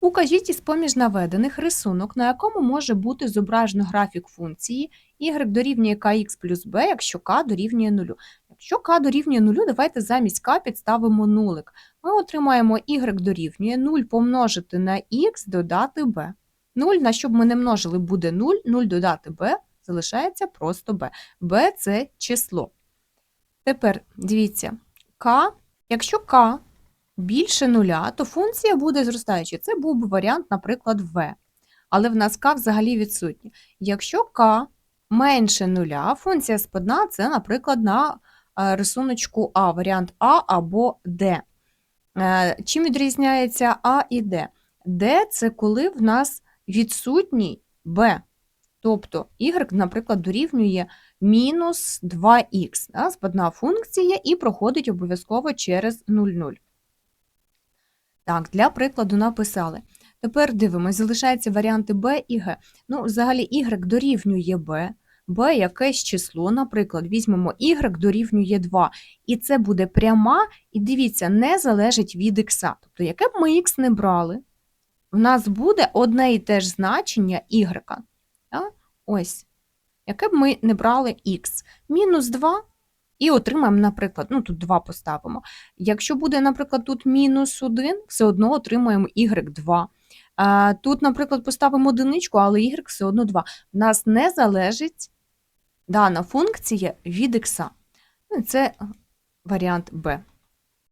Укажіть із поміж наведених рисунок, на якому може бути зображено графік функції y дорівнює kx плюс b, якщо k дорівнює 0. Якщо k дорівнює 0, давайте замість k підставимо нулик. Ми отримаємо y дорівнює 0 помножити на x додати b. 0, на що б ми не множили, буде 0, 0 додати b, залишається просто b. b – це число. Тепер дивіться, k, якщо k більше нуля, то функція буде зростаюча. Це був би варіант, наприклад, v. Але в нас k взагалі відсутнє. Якщо k менше нуля, функція спадна – це, наприклад, на е, рисуночку А, варіант А або Д. Е, Чим відрізняється А і Д? Д – це коли в нас відсутній b. Тобто y, наприклад, дорівнює мінус 2х. Да? Спадна функція і проходить обов'язково через 0,0. Так, для прикладу написали. Тепер дивимось, залишаються варіанти b і g. Ну, взагалі, y дорівнює b, b якесь число, наприклад, візьмемо y дорівнює 2. І це буде пряма, і дивіться, не залежить від x. Тобто, яке б ми x не брали, в нас буде одне і те ж значення y. Ось. Яке б ми не брали x. Мінус 2 і отримаємо, наприклад, ну тут 2 поставимо. Якщо буде, наприклад, тут мінус 1, все одно отримаємо y2. А, Тут, наприклад, поставимо одиничку, але y все одно 2. В нас не залежить дана функція від x. Ну, Це варіант b.